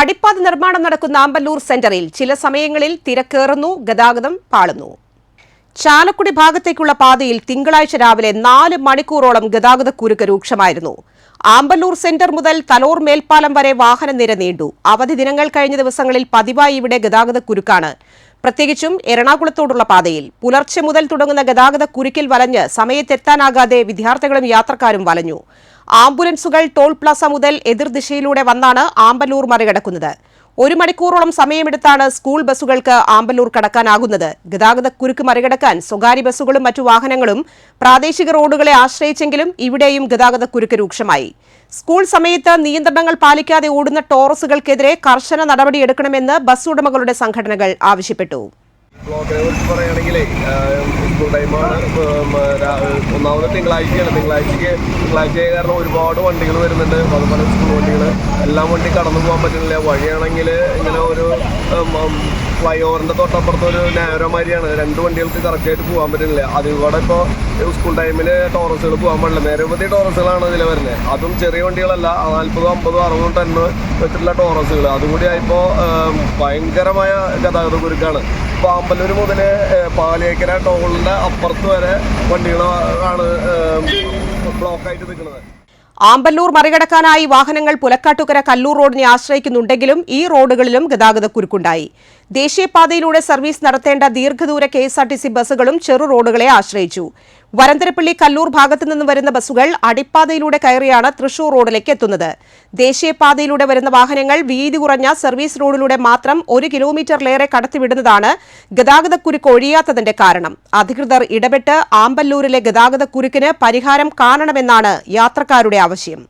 അടിപ്പാത നിർമ്മാണം നടക്കുന്ന ആമ്പല്ലൂർ സെന്ററിൽ ചില സമയങ്ങളിൽ തിരക്കേറുന്നു ഗതാഗതം പാളുന്നു. ചാലക്കുടി ഭാഗത്തേക്കുള്ള പാതയിൽ തിങ്കളാഴ്ച രാവിലെ നാല് മണിക്കൂറോളം ഗതാഗത കുരുക്ക് രൂക്ഷമായിരുന്നു. ആമ്പല്ലൂർ സെന്റർ മുതൽ തലോർ മേൽപ്പാലം വരെ വാഹന നിര നീണ്ടു. അവധി ദിനങ്ങൾ കഴിഞ്ഞ ദിവസങ്ങളിൽ പതിവായി ഇവിടെ ഗതാഗത കുരുക്കാണ്. പ്രത്യേകിച്ചും എറണാകുളത്തോടുള്ള പാതയിൽ. പുലർച്ചെ മുതൽ തുടങ്ങുന്ന ഗതാഗത കുരുക്കിൽ വലഞ്ഞ് സമയത്തെത്താനാകാതെ വിദ്യാർത്ഥികളും യാത്രക്കാരും വലഞ്ഞു. ആംബുലൻസുകൾ ടോൾ പ്ലാസ മുതൽ എതിർദിശയിലൂടെ വന്നാണ് ആമ്പല്ലൂർ മറികടക്കുന്നത്. ഒരു മണിക്കൂറോളം സമയമെടുത്താണ് സ്കൂൾ ബസ്സുകൾക്ക് ആമ്പല്ലൂർ കടക്കാനാകുന്നത്. ഗതാഗത കുരുക്ക് മറികടക്കാൻ സ്വകാര്യ ബസ്സുകളും മറ്റു വാഹനങ്ങളും പ്രാദേശിക റോഡുകളെ ആശ്രയിച്ചെങ്കിലും ഇവിടെയും ഗതാഗത കുരുക്ക് രൂക്ഷമായി. സ്കൂൾ സമയത്ത് നിയന്ത്രണങ്ങൾ പാലിക്കാതെ ഓടുന്ന ടോറസുകൾക്കെതിരെ കർശന നടപടിയെടുക്കണമെന്ന് ബസ് ഉടമകളുടെ സംഘടനകൾ ആവശ്യപ്പെട്ടു. ബ്ലോക്കിനെ കുറിച്ച് പറയുകയാണെങ്കിലേ സ്കൂൾ ടൈമാണ് ഒന്നാമത് തിങ്കളാഴ്ചയാണ്. തിങ്കളാഴ്ചക്ക് തിങ്കളാഴ്ച കാരണം ഒരുപാട് വണ്ടികൾ വരുന്നുണ്ട്. അതുപോലെ സ്കൂൾ വണ്ടികൾ എല്ലാം വണ്ടി കടന്നു പോകാൻ പറ്റുന്നില്ല. വഴിയാണെങ്കിൽ ഇങ്ങനെ ഒരു ഫ്ലൈ ഓവറിന്റെ തൊട്ടപ്പുറത്ത് ഒരു നാരോ മാതിരിയാണ് രണ്ട് വണ്ടികൾക്ക് കറക്റ്റായിട്ട് പോകാൻ പറ്റുന്നില്ല. അതിൽ കൂടെ ഇപ്പോൾ സ്കൂൾ ടൈമിൽ ടോറസുകൾ പോകാൻ പാടില്ല. നിരവധി ടോറസുകളാണ് ഇതിൽ വരുന്നത്. അതും ചെറിയ വണ്ടികളല്ല. നാൽപ്പതും അമ്പതും അറുപതും ടണ്ണ് വെച്ചിട്ടുള്ള ടോറസുകൾ അതുകൂടി ആയപ്പോൾ ഭയങ്കരമായ ഗതാഗത കുരുക്കാണ്. ഇപ്പോൾ അമ്പലൂർ മുതൽ പാലേക്കര ടോളിന്റെ അപ്പുറത്ത് വരെ വണ്ടികളാണ് ബ്ലോക്കായിട്ട് നിൽക്കുന്നത്. ആമ്പല്ലൂർ മറികടക്കാനായി വാഹനങ്ങൾ പുലക്കാട്ടുകര കല്ലൂർ റോഡിനെ ആശ്രയിക്കുന്നുണ്ടെങ്കിലും ഈ റോഡുകളിലും ഗതാഗത കുരുക്കുണ്ടായി. ദേശീയപാതയിലൂടെ സർവീസ് നടത്തേണ്ട ദീർഘദൂര K S R T C ബസ്സുകളും ചെറു റോഡുകളെ ആശ്രയിച്ചു. വരന്തരപ്പള്ളി കല്ലൂർ ഭാഗത്തു നിന്ന് വരുന്ന ബസ്സുകൾ അടിപ്പാതയിലൂടെ കയറിയാണ് തൃശൂർ റോഡിലേക്ക് എത്തുന്നത്. ദേശീയപാതയിലൂടെ വരുന്ന വാഹനങ്ങൾ വീതി കുറഞ്ഞ സർവീസ് റോഡിലൂടെ മാത്രം ഒരു കിലോമീറ്ററിലേറെ കടത്തിവിടുന്നതാണ് ഗതാഗതക്കുരുക്ക് ഒഴിയാത്തതിന്റെ കാരണം. അധികൃതർ ഇടപെട്ട് ആമ്പല്ലൂരിലെ ഗതാഗതക്കുരുക്കിന് പരിഹാരം കാണണമെന്നാണ് യാത്രക്കാരുടെ ആവശ്യം.